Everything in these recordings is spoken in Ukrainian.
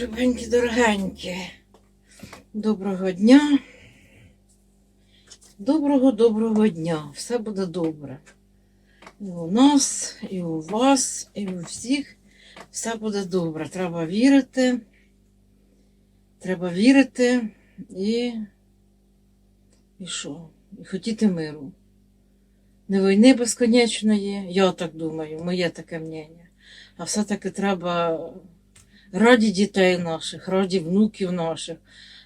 Любенькі, дорогенькі, доброго дня. Доброго доброго дня. Все буде добре. І у нас, і у вас, і у всіх все буде добре. Треба вірити. Треба вірити і. І що? І хотіти миру. Не війни безконечної, я так думаю, моє таке мнення. А все-таки треба раді дітей наших, раді внуків наших,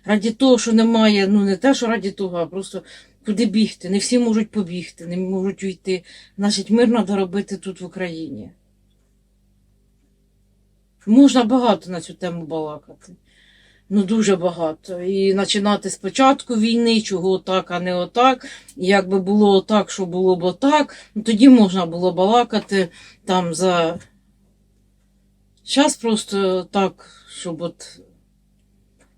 раді того, що немає, ну не те, що раді того, а просто куди бігти. Не всі можуть побігти, не можуть уйти. Значить, мир треба робити тут в Україні. Можна багато на цю тему балакати. Ну, дуже багато. І починати спочатку війни, чого так, а не отак. І якби було отак, що було б отак, ну тоді можна було балакати там за Зараз просто так, щоб от,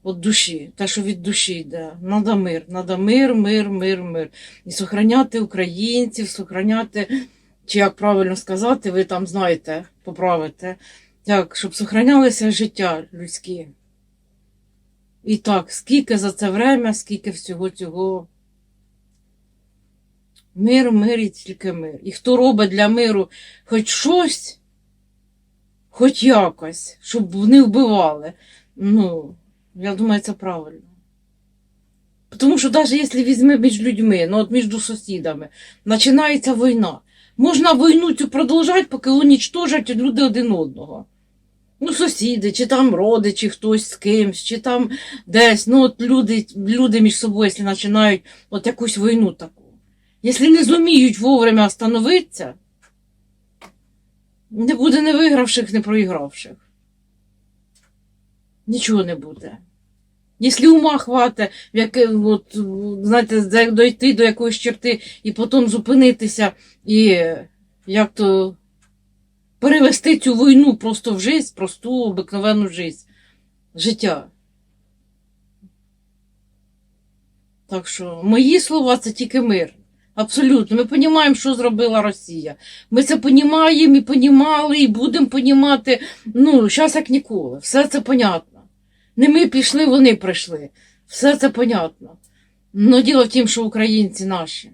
от душі, те, що від душі йде. Надо мир, надо мир, мир, мир, мир. І сохраняти українців, сохраняти, чи як правильно сказати, ви там знаєте, поправите, як, щоб сохранялося життя людське. І так, скільки за це время, скільки всього цього. Мир, мир і тільки мир. І хто робить для миру хоч щось, хоч якось, щоб не вбивали. Ну, я думаю, це правильно. Тому що навіть якщо візьми між людьми, ну от між сусідами, починається війна. Можна війну цю продовжати, поки унічтожать люди один одного. Ну, сусіди, чи там родичі, хтось з кимсь, чи там десь. Ну, от люди, люди між собою, якщо починають от якусь війну таку. Якщо не зуміють вовремя остановитися, не буде не вигравших, не проігравших. Нічого не буде. Якщо ума хватить, в яке, от, знаєте, дойти до якоїсь черти і потім зупинитися і як то перевести цю війну просто в життя, просту, обикновенну життя. життя. Так що мої слова це тільки мир. Абсолютно. Ми розуміємо, що зробила Росія. Ми це розуміємо і понімали, і будемо понімати. Ну, зараз як ніколи. Все це понятно. Не ми пішли, вони прийшли. Все це понятно. Ну, діло в тім, що українці наші.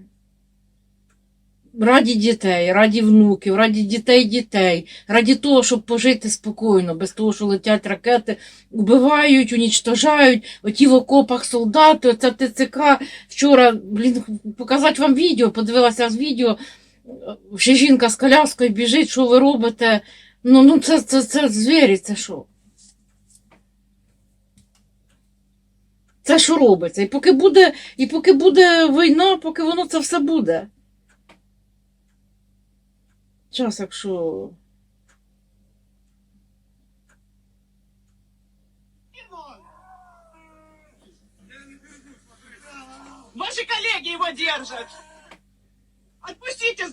Раді дітей, раді внуків, раді дітей дітей, раді того, щоб пожити спокійно, без того, що летять ракети, убивають, унічтожають, оті в окопах солдати, оце ТЦК. Вчора, блін, показати вам відео, подивилася з відео, ще жінка з коляскою біжить, що ви робите. Ну, ну це, це, це звірі, це що? Це що робиться? І поки буде, і поки буде війна, поки воно це все буде. Час, якщо. Ваши коллеги его держат. Отпустите.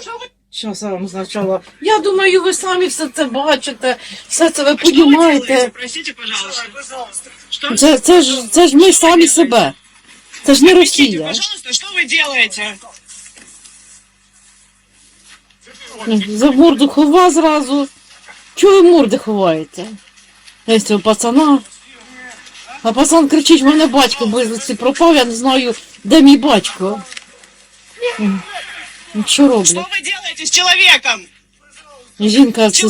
Что вы, Щас я вам спочатку. Я думаю, ви самі все це бачите, все це ви что вы делаете? розумієте. Простите, пожалуйста. Что? Це, це, ж, це ж ми самі себе. Це ж не Простите, Росія. пожалуйста, что вы делаете? За морду хова зразу. Чого ви морди ховаєте? Ось цього пацана. А пацан кричить, в мене батько безвісти пропав, я не знаю, де мій батько. Ну, Що роблять? вы делаете с человеком? Жінка це,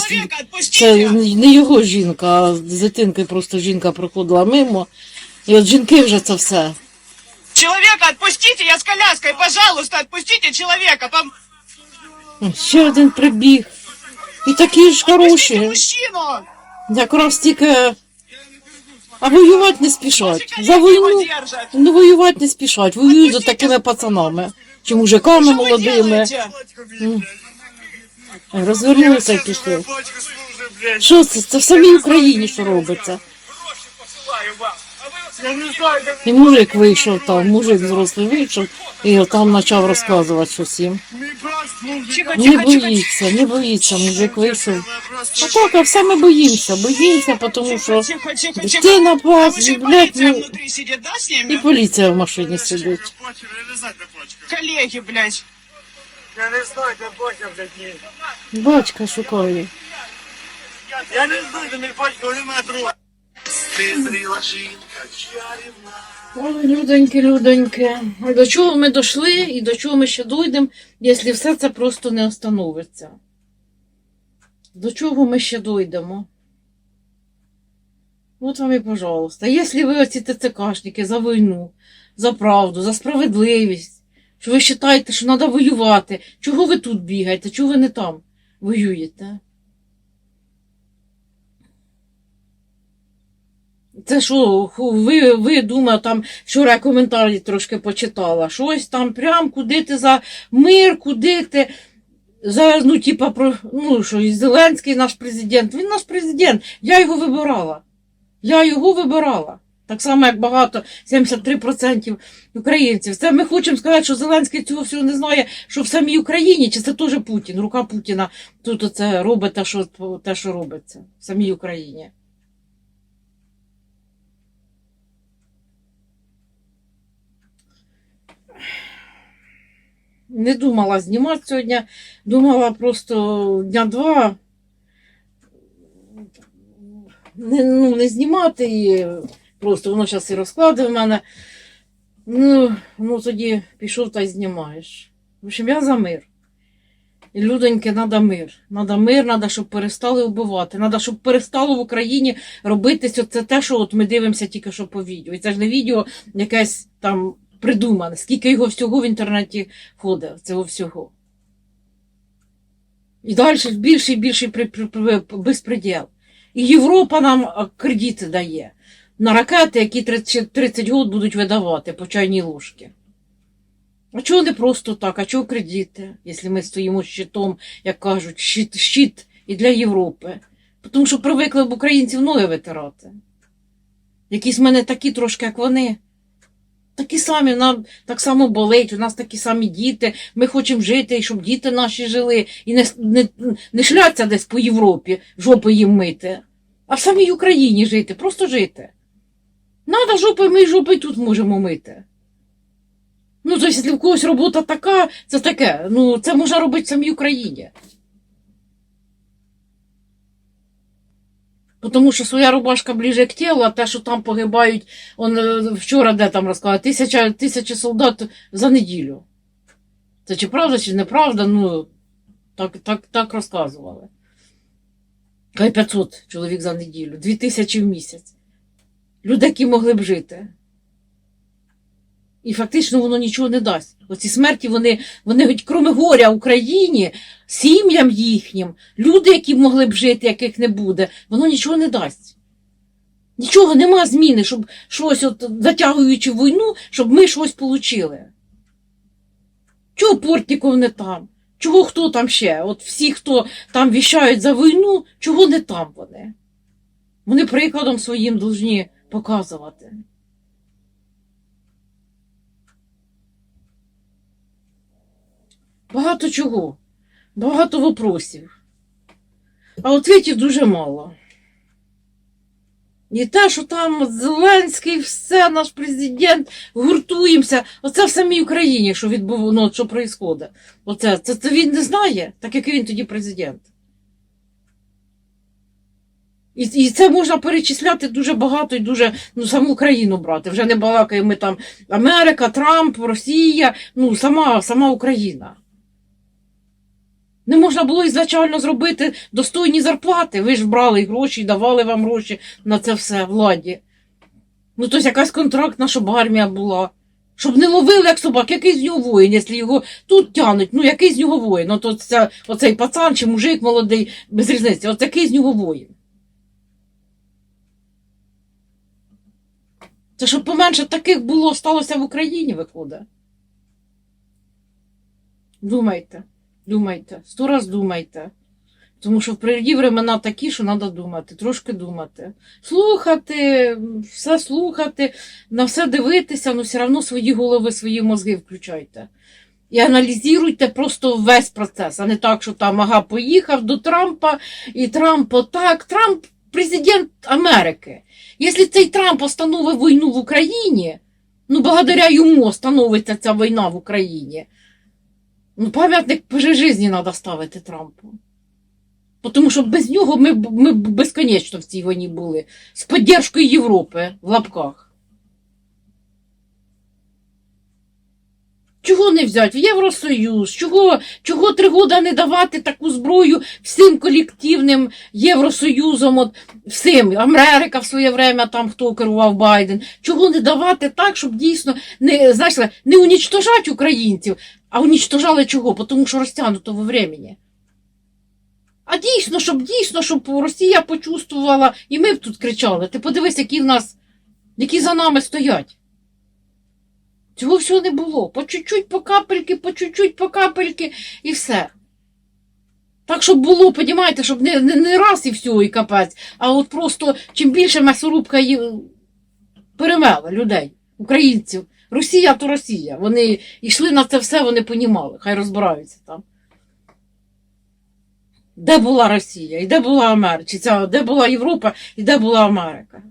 це не його жінка, а з дитинкою просто жінка проходила мимо. І от жінки вже це все. Человека отпустите, я с коляской, пожалуйста, отпустите человека. Пом- Ще один прибіг. І такі ж хороші. Якраз тільки. А воювати не спішать. За війну держат. ну, воювати не спішать. Воюють за такими пацанами. Чи мужиками молодими. делаете? Розвернулися і пішли. Що це? Це в самій Україні що робиться. І мужик вийшов там, мужик взрослий вийшов і там почав розказувати щось їм. Не боїться, не боїться, мужик вийшов. А так, а все ми боїмося, боїмося, тому що Тихо, тихо, тихо. дитина А пас, блядь, полиция ну, с і поліція в машині сидить. Коллеги, блядь. Я не знаю, де Боже, блядь, ні. Батька шукає. Я не знаю, ти не батько, не мене друг. Ой, людоньки, людоньки. До чого ми дійшли і до чого ми ще дійдемо, якщо все це просто не остановиться? До чого ми ще дійдемо? От вам і пожалуйста. Якщо ви оці ТЦКшники за війну, за правду, за справедливість, що ви вважаєте, що треба воювати, чого ви тут бігаєте, чого ви не там воюєте? Це що, ви, ви думаю, там вчора коментарі трошки почитала. Щось там прям куди ти за мир, куди ти. За, ну, типа, про, ну, що і Зеленський наш президент. Він наш президент. Я його вибирала. Я його вибирала. Так само, як багато, 73% українців. Це ми хочемо сказати, що Зеленський цього всього не знає, що в самій Україні, чи це теж Путін, рука Путіна тут оце робить те, що, те, що робиться в самій Україні. Не думала знімати сьогодні, думала просто дня два не, ну, не знімати і просто воно зараз і розкладе в мене. Ну, ну тоді пішов та й знімаєш. В общем, я за мир. І людоньки, треба мир. Надо мир, треба, щоб перестали вбивати. Треба, щоб перестало в Україні робитися це те, що от ми дивимося тільки що по відео. І це ж не відео якесь там придумане, скільки його всього в інтернеті ходить, цього всього. І далі більший і при- безпреділ. І Європа нам кредити дає на ракети, які 30, 30 років будуть видавати по чайній ложці. А чого не просто так? А чого кредити, якщо ми стоїмо щитом, як кажуть, щит, щит і для Європи? Тому що привикли б українців ноги витирати. Якісь в мене такі трошки, як вони. Такі самі, нам так само болить, у нас такі самі діти. Ми хочемо жити, щоб діти наші жили, і не, не, не шляться десь по Європі, жопи їм мити, а в самій Україні жити, просто жити. Надо жопи, ми жопи тут можемо мити. Ну, тобто, якщо в когось робота така, це таке. Ну, це можна робити в самій Україні. Тому що своя рубашка ближе к тілу, а те, що там погибають, он е, вчора де там розказали, тисяча, тисяча солдат за неділю. Це чи правда, чи неправда, ну, так, так, так розказували. Хай 500 чоловік за неділю, 2000 в місяць. Люди, які могли б жити. І фактично воно нічого не дасть. Оці смерті, вони, вони хоч крім горя Україні, сім'ям їхнім, люди, які могли б жити, яких не буде, воно нічого не дасть. Нічого нема зміни, щоб щось, от, затягуючи війну, щоб ми щось отримали. Чого Портніков не там? Чого хто там ще? От всі, хто там віщають за війну, чого не там вони? Вони прикладом своїм повинні показувати. Багато чого, багато вопросів. А ответів дуже мало. І те, що там Зеленський, все, наш президент, гуртуємося. Оце в самій Україні, що відбув, ну, що відбувається. Оце, це, це він не знає, так як він тоді президент. І, і це можна перечисляти дуже багато і дуже, ну, саму Україну брати. Вже не балакаємо ми там Америка, Трамп, Росія, ну, сама, сама Україна. Не можна було ізначально зробити достойні зарплати. Ви ж брали гроші, давали вам гроші на це все владі. Ну, тобто якась контрактна, щоб армія була. Щоб не ловили як собак, який з нього воїн, якщо його тут тянуть, ну який з нього воїн? Ну, то це, оцей пацан чи мужик молодий, без різниці, от який з нього воїн. Це щоб поменше таких було, сталося в Україні, виходить. Думайте. Думайте, сто раз думайте. Тому що впереді времена такі, що треба думати, трошки думати. Слухати, все слухати, на все дивитися, але все одно свої голови, свої мозги включайте. І аналізуйте просто весь процес, а не так, що там ага, поїхав до Трампа, і Трамп отак. Трамп президент Америки. Якщо цей Трамп остановив війну в Україні, ну, благодаря йому становиться ця війна в Україні. Ну, пам'ятник при треба ставити Трампу. Тому що без нього ми, ми безконечно в цій війні були. З підтримкою Європи в лапках. Чого не взяти? В Євросоюз, чого, чого три года не давати таку зброю всім колективним Євросоюзом, от, всім, Америка в своє время, там хто керував Байден, чого не давати так, щоб дійсно не, знаєш, не унічтожати українців, а унічтожали чого? Тому що розтягнуто во времени. А дійсно, щоб дійсно, щоб Росія почувствувала, і ми б тут кричали. Ти подивись, які в нас, які за нами стоять. Цього всього не було. По чуть-чуть, по капельки, по чуть-чуть, по капельки, і все. Так, щоб було, понімаєте, щоб не, не, не раз і все, і капець, а от просто чим більше м'ясорубка перемела людей, українців. Росія то Росія. Вони йшли на це все, вони понімали, хай розбираються там. Де була Росія, і де була Америка, де була Європа, і де була Америка?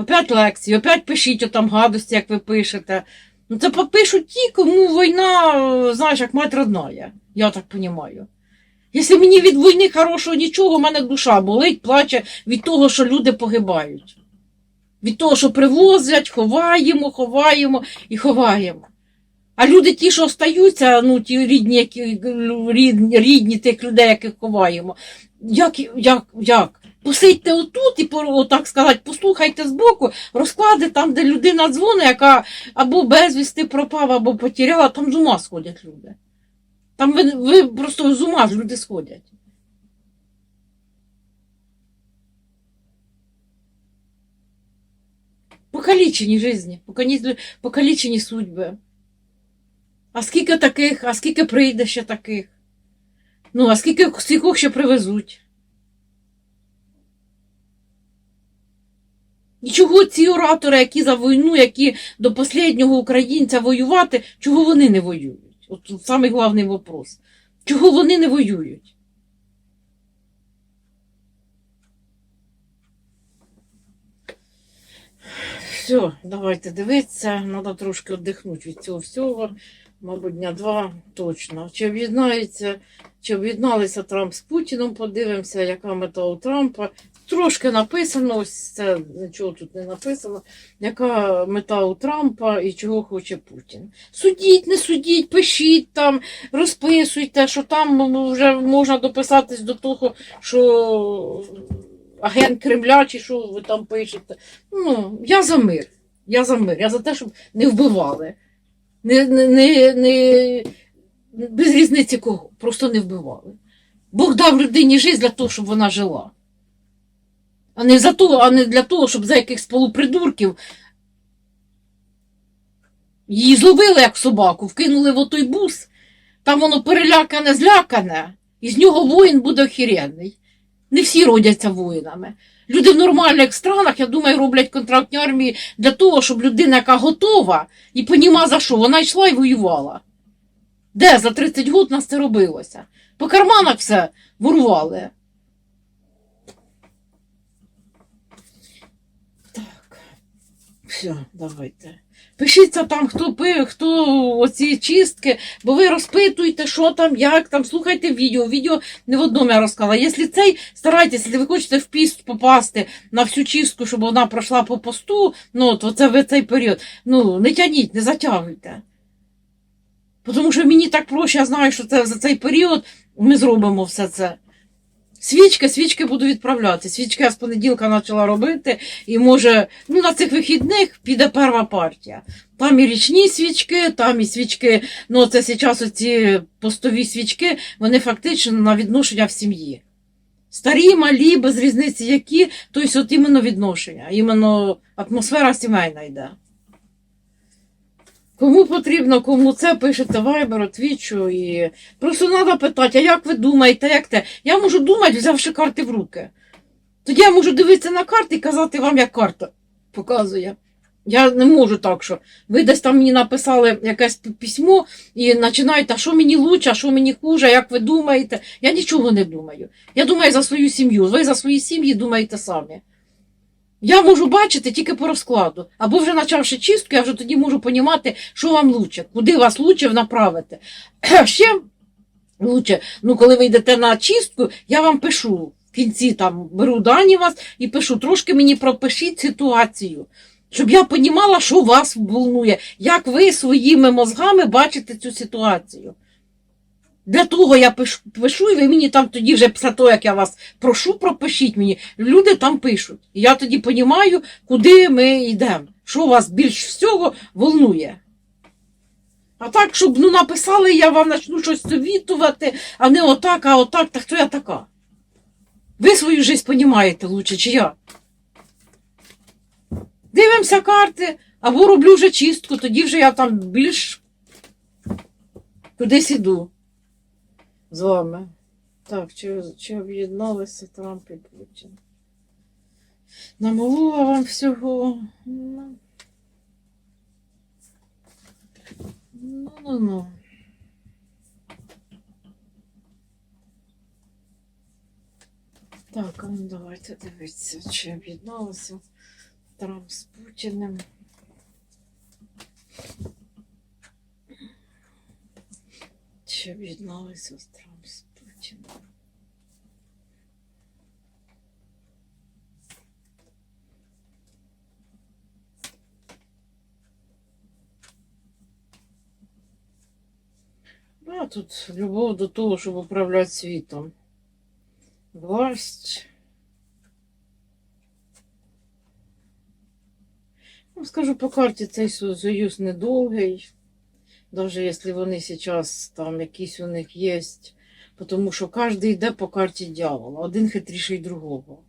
Опять лекції, опять пишіть отам гадості, як ви пишете. Ну це попишуть ті, кому війна, знаєш, як мать родная. Я так розумію. Якщо мені від війни хорошого нічого, в мене душа болить, плаче від того, що люди погибають. Від того, що привозять, ховаємо, ховаємо і ховаємо. А люди ті, що остаються, ну ті рідні, які, рідні, рідні тих людей, яких ховаємо, як, як, як? Посидьте отут і отак сказати, послухайте збоку, розклади там, де людина дзвонить, яка або безвісти пропала, або потеряла, там з ума сходять люди. Там ви, ви просто з ума люди сходять. Покалічені житті, покалічені судьби. А скільки таких, а скільки прийде ще таких? Ну, а скільки скількох ще привезуть? Чого ці оратори, які за війну, які до останнього українця воювати, чого вони не воюють? От тут самий головний вопрос. Чого вони не воюють? Все, давайте дивитися. Треба трошки віддихнути від цього всього. Мабуть, дня два точно. Чи об'єднається, чи об'єдналися Трамп з Путіном, подивимося, яка мета у Трампа. Трошки написано, ось це нічого тут не написано. Яка мета у Трампа і чого хоче Путін? Судіть, не судіть, пишіть там, розписуйте, що там ну, вже можна дописатись до того, що агент Кремля, чи що ви там пишете. Ну, я за мир. Я за мир. Я за те, щоб не вбивали. Не, не, не, не, без різниці кого. Просто не вбивали. Бог дав людині життя для того, щоб вона жила. А не, за того, а не для того, щоб за якихось полупридурків її зловили як собаку, вкинули в отой бус, там воно перелякане, злякане, і з нього воїн буде охеренний. Не всі родяться воїнами. Люди в нормальних странах, я думаю, роблять контрактні армії для того, щоб людина, яка готова і поніма за що, вона йшла і воювала. Де за 30 років нас це робилося? По карманах все ворували. Все, давайте. Пишіться там, хто пив, хто оці чистки, бо ви розпитуєте, що там, як там, слухайте відео. Відео не в одному я розказала. Якщо цей, старайтеся, якщо ви хочете в піст попасти на всю чистку, щоб вона пройшла по посту, ну, от оце в цей період. Ну, не тяніть, не затягуйте. Тому що мені так проще, я знаю, що це за цей період ми зробимо все це. Свічки, свічки буду відправляти. Свічки я з понеділка почала робити, і може, ну на цих вихідних піде перша партія. Там і річні свічки, там і свічки, ну це зараз оці постові свічки, вони фактично на відношення в сім'ї. Старі, малі, без різниці які, тобто от іменно відношення, іменно атмосфера сімейна йде. Кому потрібно, кому це пишете вайберу, твічу і просто треба питати, а як ви думаєте, як те? Я можу думати, взявши карти в руки. Тоді я можу дивитися на карти і казати вам, як карта показує. Я не можу так, що ви десь там мені написали якесь письмо і починаєте, а що мені лучше, а що мені хуже, як ви думаєте. Я нічого не думаю. Я думаю за свою сім'ю. Ви за свої сім'ї думаєте самі. Я можу бачити тільки по розкладу. Або вже почавши чистку, я вже тоді можу понімати, що вам лучше, куди вас лучше направити. Ще Лучше, ну коли ви йдете на чистку, я вам пишу. В кінці там беру дані вас і пишу, трошки мені пропишіть ситуацію, щоб я понімала, що вас волнує, як ви своїми мозгами бачите цю ситуацію. Для того я пишу, і ви мені там тоді вже після того, як я вас прошу, пропишіть мені. Люди там пишуть. І я тоді розумію, куди ми йдемо, що вас більш всього волнує. А так, щоб ну, написали, я вам почну щось совітувати, а не отак, а отак, так хто я така? Ви свою життя понімаєте лучше, чи я? Дивимося карти, або роблю вже чистку, тоді вже я там більш кудись іду з вами. Так, чи, чи об'єдналися Трамп і Путін? Намолила вам всього. Ну, ну, ну. ну. Так, ну давайте дивитися, чи об'єдналися Трамп з Путіним. Чи об'єдналися з Трамп з Путіним? А тут любов до того, щоб управляти світом. Власть. Ну, скажу по карті, цей союз недовгий. Навіть якщо вони зараз там якісь у них є. Тому що кожен йде по карті дьявола. Один хитріший другого.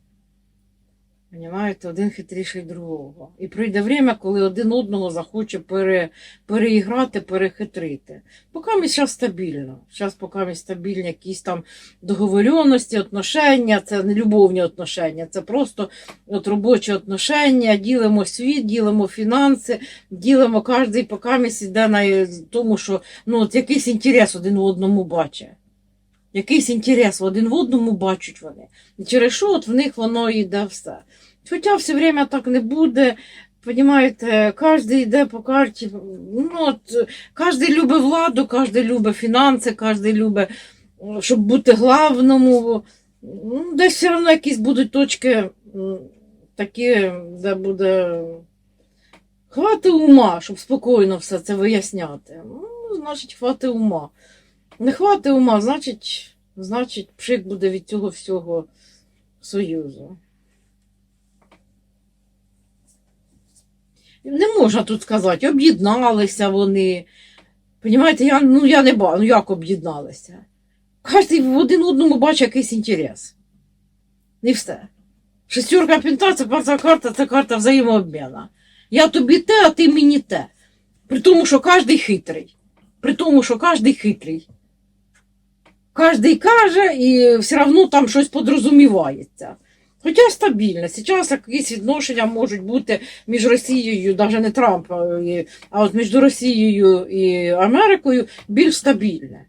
Понимаєте, один хитріший другого. І прийде время, коли один одного захоче пере, переіграти, перехитрити. Поки ми зараз стабільно. Зараз поки ми стабільні якісь там договоренності, отношення, це не любовні отношення, це просто от робочі отношення, ділимо світ, ділимо фінанси, ділимо кожен, поки ми йде на тому, що ну, от якийсь інтерес один в одному бачить. Якийсь інтерес один в одному бачать вони. І через що от в них воно йде все. Хоча все время так не буде. Понімаєте, кожен йде по карті. Ну, от, кожен любить владу, кожен любить фінанси, кожен любить, щоб бути главному. Ну, десь все одно якісь будуть точки такі, де буде хвати ума, щоб спокійно все це виясняти. Ну, значить, хвати ума. Не хвати ума, значить, значить, пшик буде від цього всього союзу. Не можна тут сказати, об'єдналися вони. Понімаєте, я, ну я не бачу, ну як об'єдналися. Кожен в один одному бачить якийсь інтерес. І все. Шестерка пінта це перша карта, це карта взаємообміну. Я тобі те, а ти мені те. При тому, що кожен хитрий. При тому, що кожен хитрий. Кожен каже, і все одно там щось подрозумівається. Хоча стабільно. Зараз якісь відношення можуть бути між Росією, навіть не Трамп, а от між Росією і Америкою більш стабільне.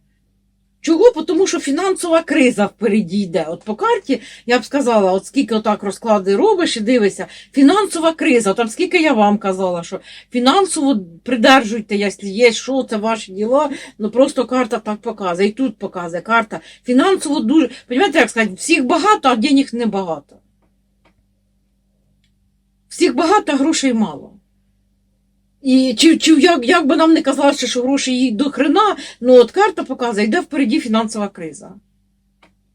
Чого? Тому що фінансова криза впереді йде. От по карті я б сказала, от скільки отак розклади робиш і дивишся, фінансова криза, там скільки я вам казала, що фінансово придержуйте, якщо є, що це ваші діла, ну просто карта так показує. І тут показує карта. Фінансово дуже, розумієте, як сказати, всіх багато, а денег не багато. Всіх багато, грошей мало. І чи, чи як, як би нам не казали, що грошей їй до хрена, ну от карта показує, йде впереді фінансова криза.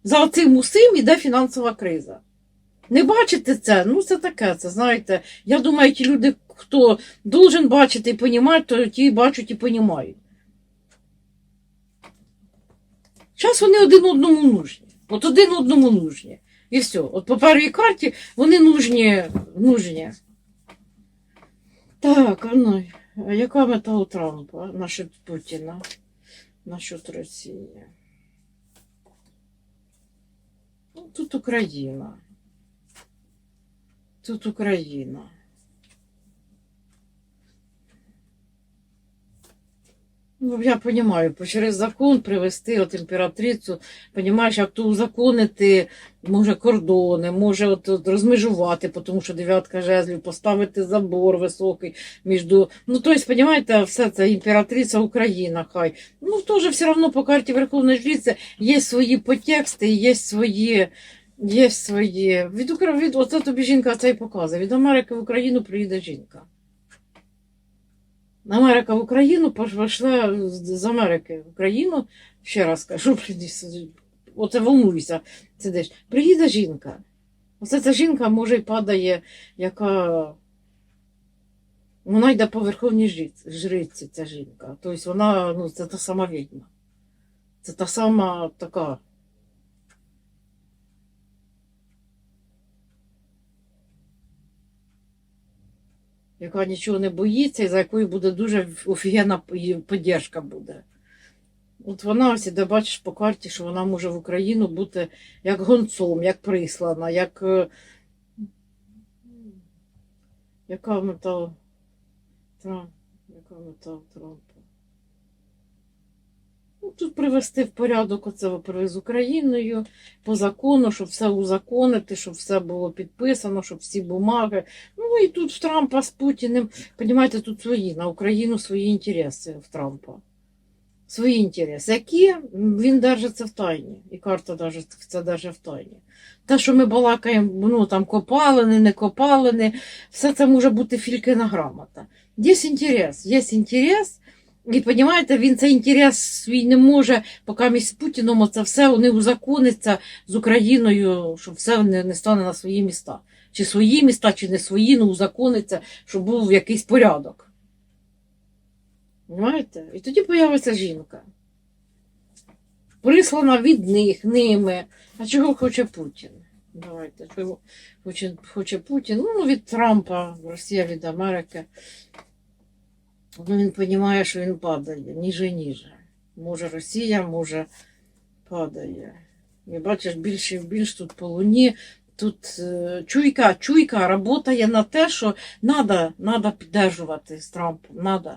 За цим усім йде фінансова криза. Не бачите це? Ну, це таке, це знаєте. Я думаю, ті люди, хто должен бачити і понімати, то ті бачать і понімають. Зараз вони один одному нужні. От один одному нужні. І все. От по першій карті вони нужні. нужні. Так, а ну, а яка мета у Трампа насчет Путіна, насчет Росії? Ну, тут Україна. Тут Україна. Ну, я розумію, через закон привести от імператрицю, розумієш, як то узаконити, може, кордони, може от, от розмежувати, тому що дев'ятка жезлів, поставити забор високий між... Ну, тобто, розумієте, все це імператриця Україна, хай. Ну, теж все одно по карті Верховної Жриці є свої подтексти, є свої. Є свої. Від, від, оце тобі жінка це і показує. Від Америки в Україну приїде жінка. Америка в Україну пішла з Америки в Україну. Ще раз кажу, оце волнуйся, сидиш. Приїде жінка. Оце ця жінка може й падає, яка. Вона йде по верховній жриці, ця жінка. Тобто вона, ну, це та сама відьма. Це та сама така. Яка нічого не боїться, і за якою буде дуже офігенна підтримка буде. От вона ось іде, бачиш по карті, що вона може в Україну бути як гонцом, як прислана, як. е, Яка мета Трамп, яка мета Трампа? Тут привести в порядок оце з Україною по закону, щоб все узаконити, щоб все було підписано, щоб всі бумаги. Ну і тут в Трампа з Путіним, розумієте, тут свої, на Україну свої інтереси в Трампа. Свої інтереси, які він держиться в тайні, і карта це держить в тайні. Те, що ми балакаємо, ну там копалини, не копалини, все це може бути фількина грамота. Є інтерес, є інтерес, і розумієте, він цей інтерес свій не може, поки між Путіном це все не узакониться з Україною, щоб все не, не стане на свої міста. Чи свої міста, чи не свої, ну узакониться, щоб був якийсь порядок. Понимаєте? І тоді появиться жінка. Прислана від них, ними. А чого хоче Путін? Давайте, чого хоче, хоче Путін? Ну, від Трампа, Росія від Америки. Він розуміє, що він падає, ніже ніже. Може Росія, може падає. І бачиш, більше і більш тут по луні. Тут е, чуйка, чуйка працює на те, що треба надо піддержувати з Трампом. Надо.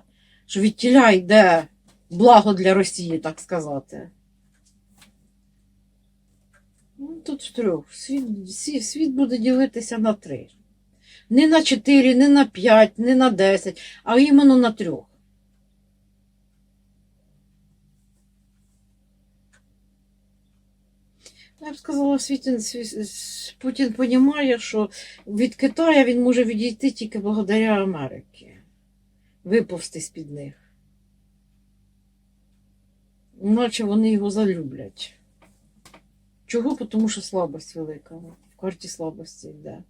Що від тіля йде благо для Росії, так сказати. Ну, тут трьох. Світ, світ буде ділитися на три. Не на чотири, не на п'ять, не на десять, а іменно на трьох. Я б сказала, Світін, Путін розуміє, що від Китаю він може відійти тільки благодаря Америці. Виповзти з-під них. Іначе вони його залюблять. Чого? Тому що слабость велика. В карті слабості йде.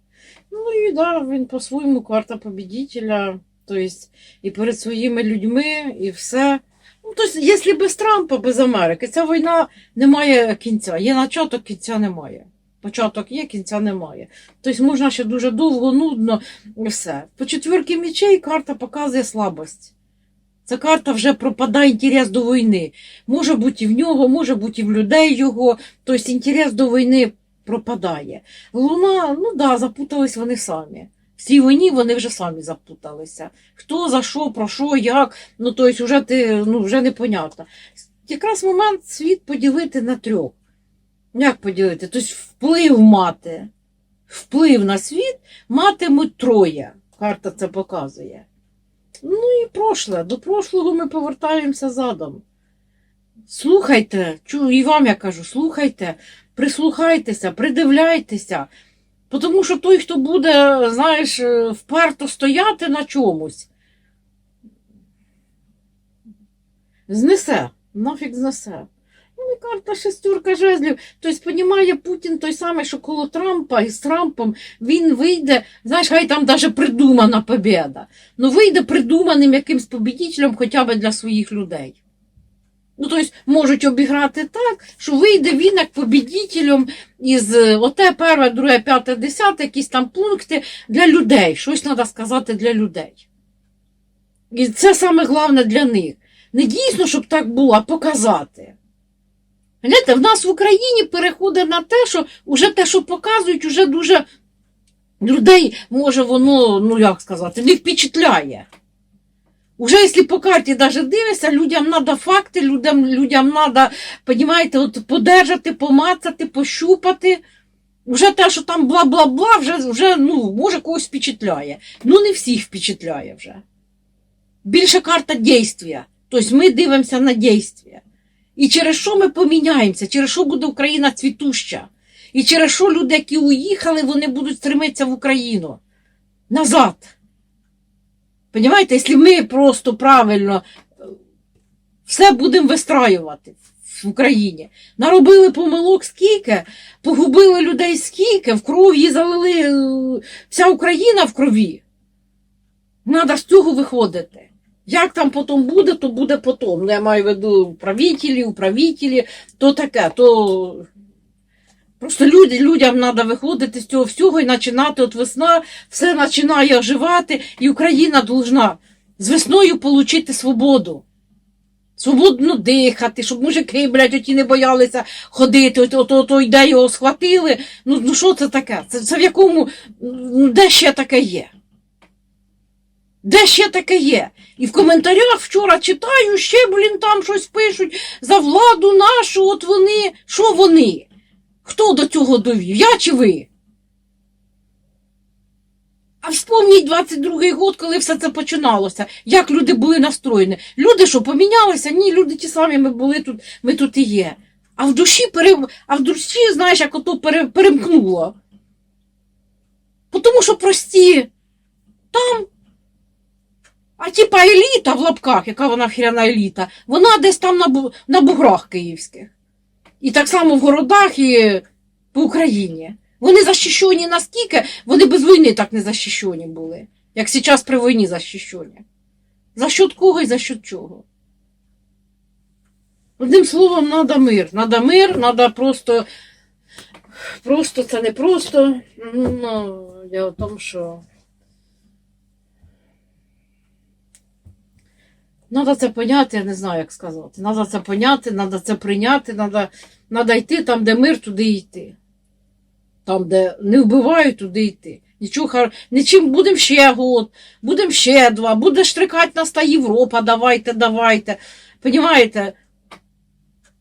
Ну і да, він по-своєму карта победителя, тобто і перед своїми людьми, і все. Ну, тобто, якщо без Трампа, без Америки, ця війна не має кінця. Є початок, кінця немає. Початок є, кінця немає. Тобто можна ще дуже довго, нудно все. По четвірки мечей карта показує слабость. Ця карта вже пропадає інтерес до війни. Може бути і в нього, може бути і в людей його. Тобто інтерес до війни пропадає. Луна, ну да, запутались вони самі. В цій війні вони вже самі запуталися. Хто за що, про що, як, ну тобто вже ти ну, вже непонятно. Якраз момент світ поділити на трьох. Як поділити? Тобто вплив мати. Вплив на світ матимуть троє. Карта це показує. Ну і прошле. До прошлого ми повертаємося задом. Слухайте, чу, і вам я кажу, слухайте, прислухайтеся, придивляйтеся. Тому що той, хто буде, знаєш, е, вперто стояти на чомусь, знесе, нафіг знесе. Ну, і карта шестерка жезлів. Тобто, понімає Путін той самий, що коло Трампа і з Трампом він вийде, знаєш, хай там навіть придумана побіда. Ну вийде придуманим якимсь побідителем хоча б для своїх людей. Ну, тобто, можуть обіграти так, що вийде він як побідителем із е, оте перше, друге, п'яте, десяте, якісь там пункти для людей. Щось треба сказати для людей. І це саме головне для них. Не дійсно, щоб так було, а показати. Знаєте, в нас в Україні переходить на те, що вже те, що показують, вже дуже людей, може, воно, ну як сказати, не впечатляє. Уже якщо по карті даже дивишся, людям треба факти, людям, людям треба, понімаєте, от подержати, помацати, пощупати. Вже те, що там бла-бла-бла, вже, вже ну, може когось впечатляє. Ну, не всіх впечатляє вже. Більше карта дійствия. Тобто ми дивимося на дійствия. І через що ми поміняємося, через що буде Україна цвітуща. І через що люди, які уїхали, вони будуть стремитися в Україну назад. Понимаєте, якщо ми просто правильно е, все будемо вистраювати в Україні. Наробили помилок скільки, погубили людей скільки, в крові залили е, вся Україна в крові. Треба з цього виходити. Як там потім буде, то буде потім. Ну, я маю в виду правителі, управителі, то таке, то Просто люди, людям треба виходити з цього всього і починати от весна, все починає оживати, і Україна должна з весною отримати свободу. Свободно дихати, щоб мужики, блядь, оті не боялися ходити, от, от, от, от де його схватили. Ну, ну що це таке? Це, це в якому, ну, де ще таке є? Де ще таке є? І в коментарях вчора читаю, ще, блін, там щось пишуть за владу нашу, от вони. Що вони? Хто до цього довів? Я чи ви? А вспомніть 22-й год, коли все це починалося, як люди були настроєні. Люди що, помінялися? Ні, люди ті самі ми були тут, ми тут і є. А в душі, пере... а в душі знаєш, як ото пере... перемкнуло. Тому що прості там. А типа еліта в лапках, яка вона хряна еліта, вона десь там на, бу... на буграх київських. І так само в городах і по Україні. Вони захищені наскільки, вони без війни так не захищені були, як зараз при війні захищені. За счет кого і за счет чого? Одним словом, треба мир. Треба мир, треба просто. Просто це не просто. Ну, я в тому, що. Треба це поняти, я не знаю, як сказати. Треба це поняти, треба це прийняти, треба, йти там, де мир, туди йти. Там, де не вбивають, туди йти. Нічого. Нічим будемо ще год, будемо ще два, буде штрикати нас та Європа, давайте, давайте. Понімаєте?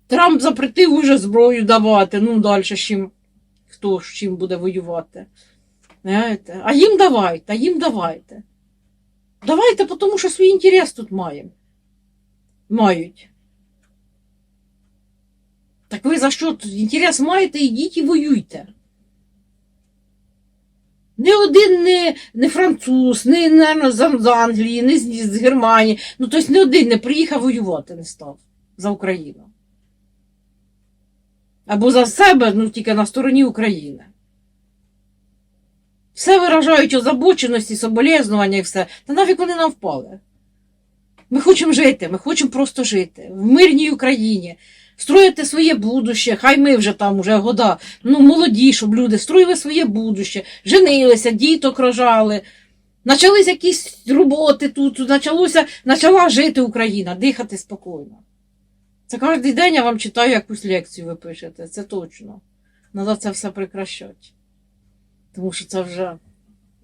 Трамп запретив уже зброю давати, ну далі чим, хто з чим буде воювати. Знаєте? А їм давайте, а їм давайте. Давайте, тому що свій інтерес тут маємо. Мають. Так ви за що інтерес маєте, ідіть і воюйте. Не один не, не француз, не, не з Англії, не з, з Германії. Ну, тобто не один не приїхав воювати не став за Україну. Або за себе, ну тільки на стороні України. Все виражають озабоченості, соболезнування і все. Та нафіг вони нам впали. Ми хочемо жити, ми хочемо просто жити в мирній Україні, строїти своє будуще. Хай ми вже там уже года, ну молоді, щоб люди строїли своє будуще, женилися, діток рожали. Почались якісь роботи тут, почалося, почала жити Україна, дихати спокійно. Це кожен день я вам читаю якусь лекцію, ви пишете, це точно. Треба це все прекращати. Тому що це вже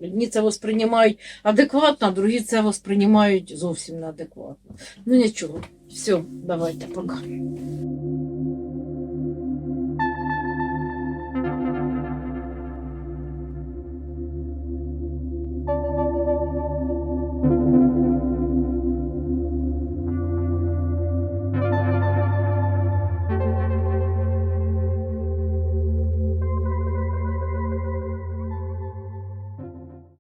одні це восприймають адекватно, а другі це восприймають зовсім неадекватно. Ну нічого, все, давайте, пока.